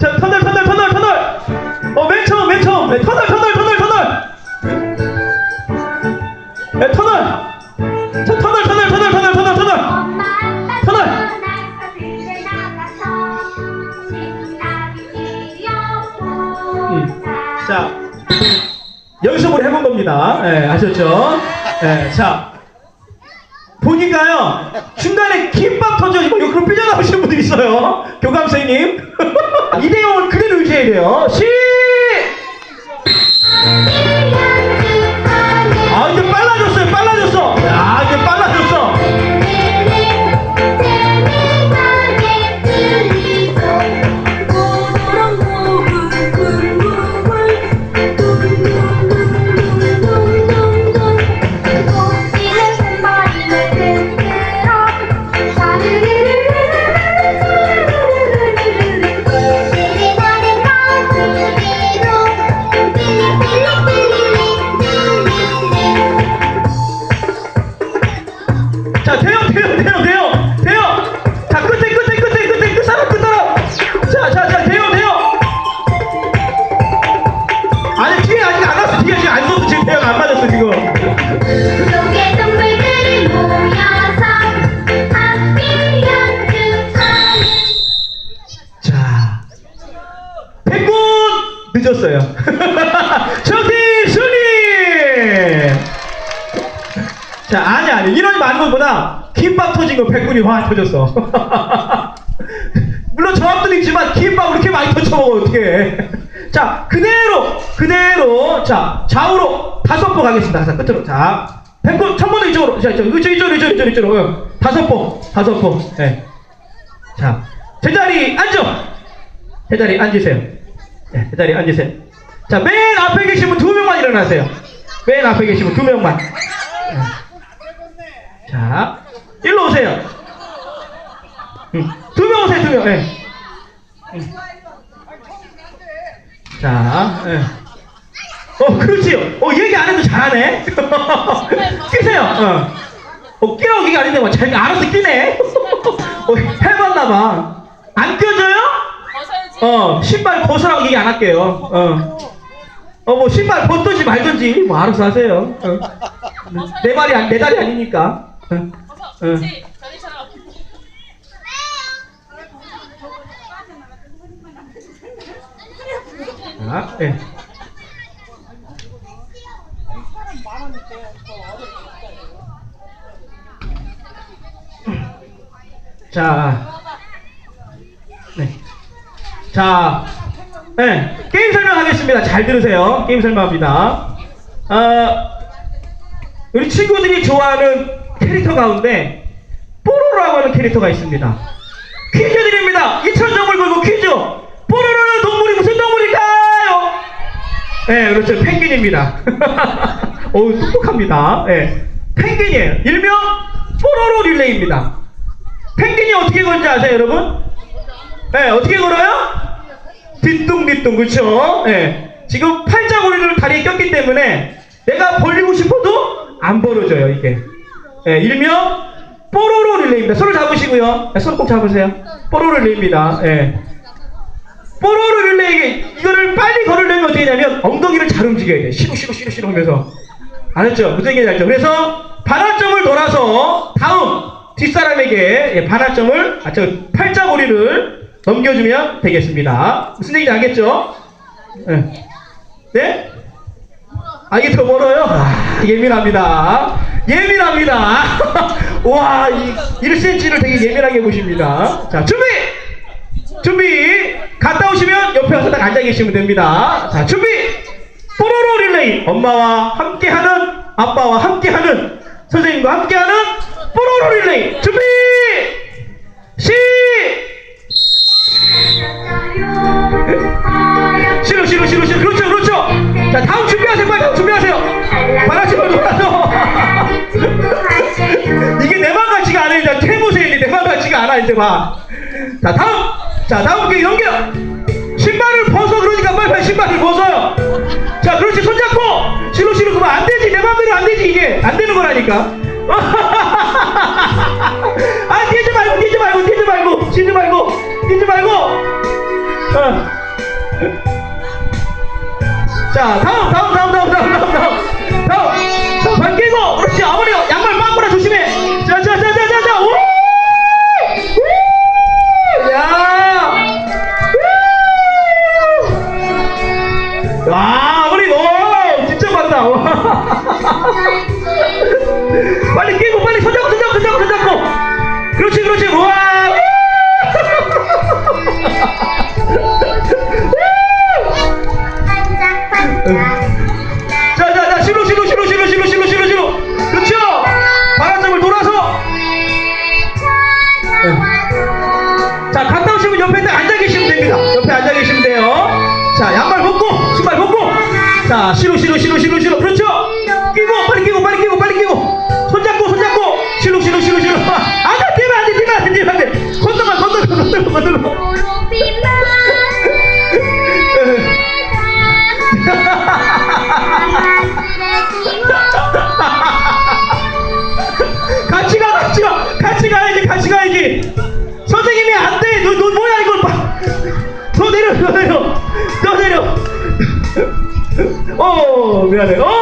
자, 터널, 터널, 터널, 터널. 어, 맨 처음, 맨 처음. 네, 터널, 터널, 터널, 터널. 네, 터널. 자, 터널, 터널, 터널, 터널, 터널, 터널. 터널. 뛰어보자 자, 연습을 해본 겁니다. 예, 아셨죠? 예, 자. 보니까요, 중간에 김밥 터져지고 옆으로 삐져나오시는 분들이 있어요. 교감 선생님. 이대용을 그대로 유지해야 돼요. 시! 아, 이제 빨라졌어요. 빨라졌어. 야, 자, 아니 아니 많은 것보다 김밥 터진 거 백군이 화가 터졌어. 물론 저압도 있지만 김밥 그렇게 많이 터쳐 먹으면 어떡해. 자, 그대로 그대로 자 좌우로 다섯 번 가겠습니다. 자, 끝으로 자. 백군 첫 번째 이쪽으로 자, 저, 이쪽 이쪽으로 이쪽으로 이쪽으로 이쪽으로 응. 다섯 번 다섯 번. 네. 자, 제자리 앉아. 제자리 앉으세요. 네, 제자리 앉으세요. 자, 맨 앞에 분두 명만 일어나세요. 맨 앞에 분두 명만. 네. 자, 일로 오세요. 응. 두명 오세요, 두 명. 네. 응. 자, 예. 어, 그렇지요. 어, 얘기 안 해도 잘하네. 끼세요. 어. 어, 끼어오기가 아닌데, 뭐, 잘 알아서 끼네. 어, 해봤나봐. 안 껴져요? 어, 신발 벗으라고 얘기 안 할게요. 어. 어, 뭐, 신발 벗든지 말든지, 뭐, 알아서 하세요. 어. 내 말이, 안- 내 다리 아니니까. 자, 예. 자, 네. 자, 네. 게임 설명하겠습니다. 잘 들으세요. 게임 설명합니다. 어, 우리 친구들이 좋아하는 캐릭터 가운데 뽀로로라고 하는 캐릭터가 있습니다. 퀴즈 드립니다. 이천점을 걸고 퀴즈. 뽀로로는 동물이 무슨 동물일까요? 네, 그렇죠. 펭귄입니다. 어우, 똑똑합니다. 네. 펭귄이에요. 일명 뽀로로 릴레이입니다. 펭귄이 어떻게 걸는지 아세요, 여러분? 네, 어떻게 걸어요? 뒤뚱뒤뚱, 그쵸? 네. 지금 팔자고리를 다리에 꼈기 때문에 내가 벌리고 싶어도 안 벌어져요, 이게. 네, 일명 뽀로로 릴레이입니다. 손을 잡으시고요. 네, 손꼭 잡으세요. 뽀로로 릴레이입니다. 예. 뽀로로 릴레이 이거를 빨리 걸으려면 어떻게 하냐면 엉덩이를 잘 움직여야 돼. 시루 시루 시루 시루 하면서 알았죠? 무슨 얘기인지 알죠? 그래서 반환점을 돌아서 다음 뒷사람에게 예, 반환점을 아, 저 팔자고리를 넘겨주면 되겠습니다. 무슨 얘기인지 알겠죠? 예. 네? 아 이게 더 멀어요? 아, 예민합니다. 예민합니다. 와, 이 1cm를 되게 예민하게 보십니다. 자, 준비! 준비! 갔다 오시면 옆에 와서 딱 앉아 계시면 됩니다. 자, 준비! 뽀로로 릴레이! 엄마와 함께하는, 아빠와 함께하는, 선생님과 함께하는 뽀로로 릴레이! 준비! 시! 이제 봐. 자, 다음. 자, 다음 게 넘겨. 신발을 벗어. 그러니까 빨리 신발을 벗어요. 자, 그렇지. 손잡고. 싫어, 싫어. 그만 안 되지. 내 맘대로 안 되지. 이게. 안 되는 거라니까. mundiales. ¡Oh!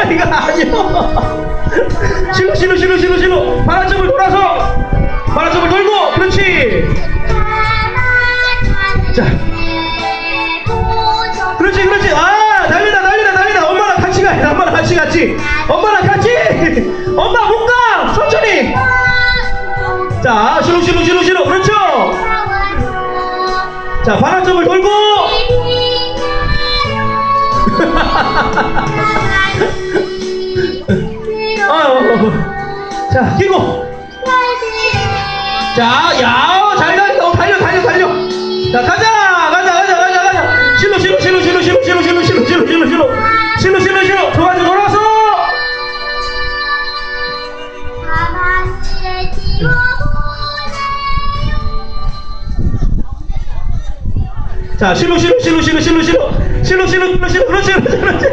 다리가 아니야. 싫어, 싫어, 싫어, 싫어, 싫어. 바람점을 돌아서, 바람점을 돌고, 그렇지. 자. 그렇지 그렇지. 아 난리다 난리다 난리다. 엄마랑 같이 가 엄마랑 같이 같이 엄마랑 같이. 엄마 못가. 천천히. 자 실룩 실룩 실룩 실룩 그렇죠? 자 반환점을 돌고 자 끼고 자 야 잘 달린다 어, 달려 달려 달려 자 가자 가자 가자 가자 가자 실로 실로 실로 실로 실로 실로 실로 실로 실로 실로 실로 실로 실로 실로 좋아져 돌아서 자 실로 실로 실로 실로 실로 실로 실로 실로 실로 실로 그렇지 그렇지 그렇지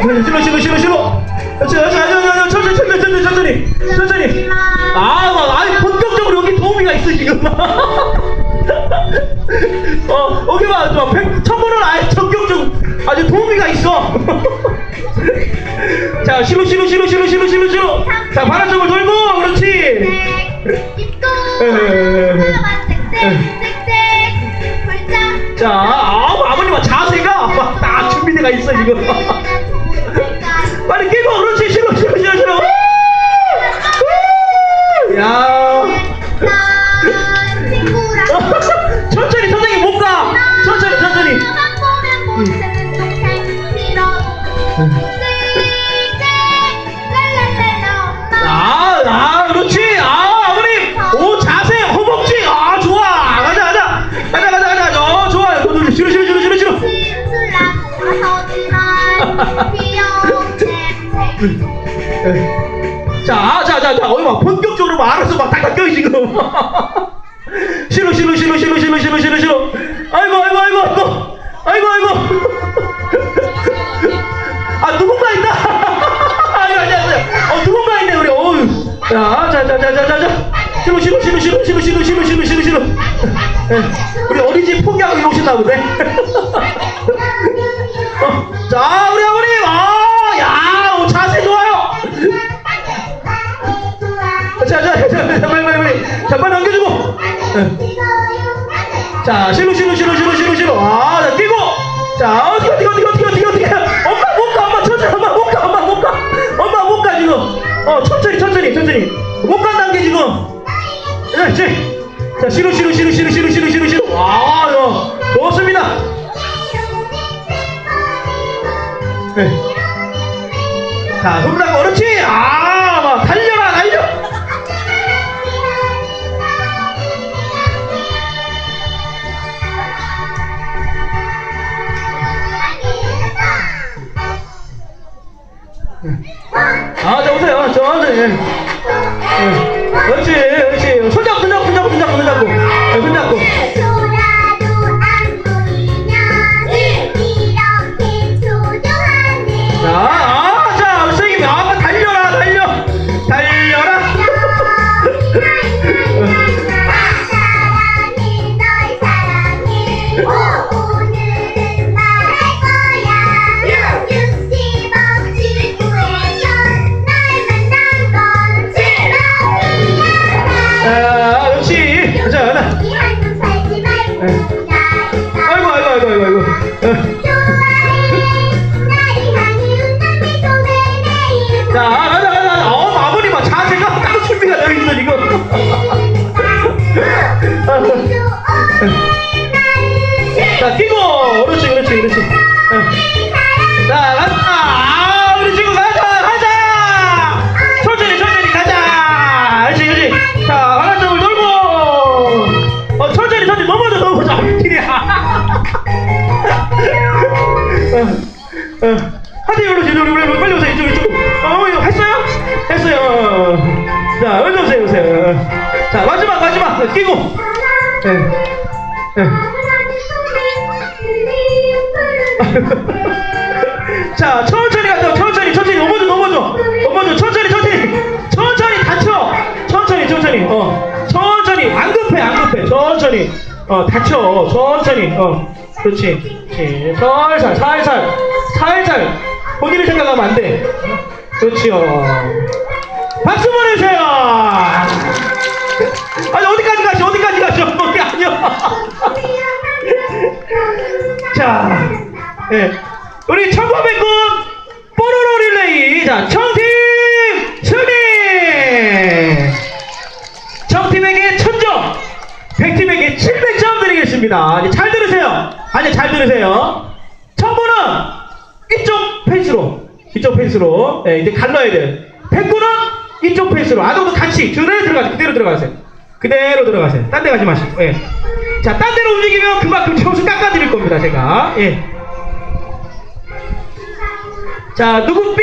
실로 실로 실로 실로. 천천히 천천히 천천히 천천히 천천히 아, 막, 아니 본격적으로 여기 도우미가 있어 지금. 어 여기 봐, 봐 백- 천번은 아예 전격적으로 아주 도우미가 있어. 자 실로 실로 실로 실로 실로 실로 실로. 자 바람점을 돌고 그렇지. 자 아, 아버님 자세가 막 딱 준비돼가 있어 지금 자, 자, 자, 자. 어이, 막, 본격적으로 막 알아서 막 닦아 껴, 지금. 싫어, 싫어, 싫어, 싫어, 싫어, 싫어, 싫어, 싫어. 아이고, 아이고, 아이고, 아이고. 아이고, 아이고. 아, 누군가 있다. 아이고, 아니, 아니. 어, 누군가 있네, 우리. 어우. 자, 자, 자, 자, 자, 자, 자. 싫어, 싫어, 싫어, 싫어, 싫어, 싫어, 싫어, 싫어, 싫어, 싫어. 예, 우리 어린이집 포기하고 이러신다 보네. 어, 자, 자, 실로, 실로, 실로, 실로, 실로, 실로. 아, 자, 뛰고. 자, 어떻게, 어떻게, 어떻게, 어떻게, 어떻게, 어떻게. 엄마, 못 가, 엄마, 천천히, 엄마, 못 가, 엄마, 못 가. 엄마, 못 가, 지금. 어, 천천히, 천천히, 천천히. 못 간다는 게 지금. 자, 이제. 자, 실로, 실로, 실로, 실로, 실로, 실로, 실로, 실로. 아, 어, 좋습니다. 네. 자, 손가락 그렇지. 아, 아, 자, 오세요. 천천히. 예. 예. 그렇지, 그렇지. 손잡고, 손잡고, 손잡고, 손잡고, 손잡고. 마지막. 끼고. 예. 예. 자, 천천히 가자. 천천히, 천천히 넘어져, 넘어져. 넘어져. 천천히, 천천히. 천천히 다쳐. 천천히, 천천히. 어. 천천히. 안 급해, 안 급해. 천천히. 어, 다쳐. 천천히. 어. 그렇지. 그렇지. 살살, 살살. 살살. 본인을 생각하면 안 돼. 그렇지요. 박수 보내주세요. 자, 예. 우리 청포백군 뽀로로 릴레이. 자, 청팀 승리! 청팀에게 1000점, 백팀에게 700점 드리겠습니다. 이제 잘 들으세요. 아니, 잘 들으세요. 청보는 이쪽 페이스로, 이쪽 페이스로, 예, 이제 갈라야 돼요. 백군은 이쪽 페이스로. 아동도 같이 그대로 들어가세요. 그대로 들어가세요. 그대로 들어가세요. 딴 데 가지 마시고, 예. 자, 딴 데로 움직이면 그만큼 점수 깎아드릴 겁니다, 제가. 예. 자, 누구 삐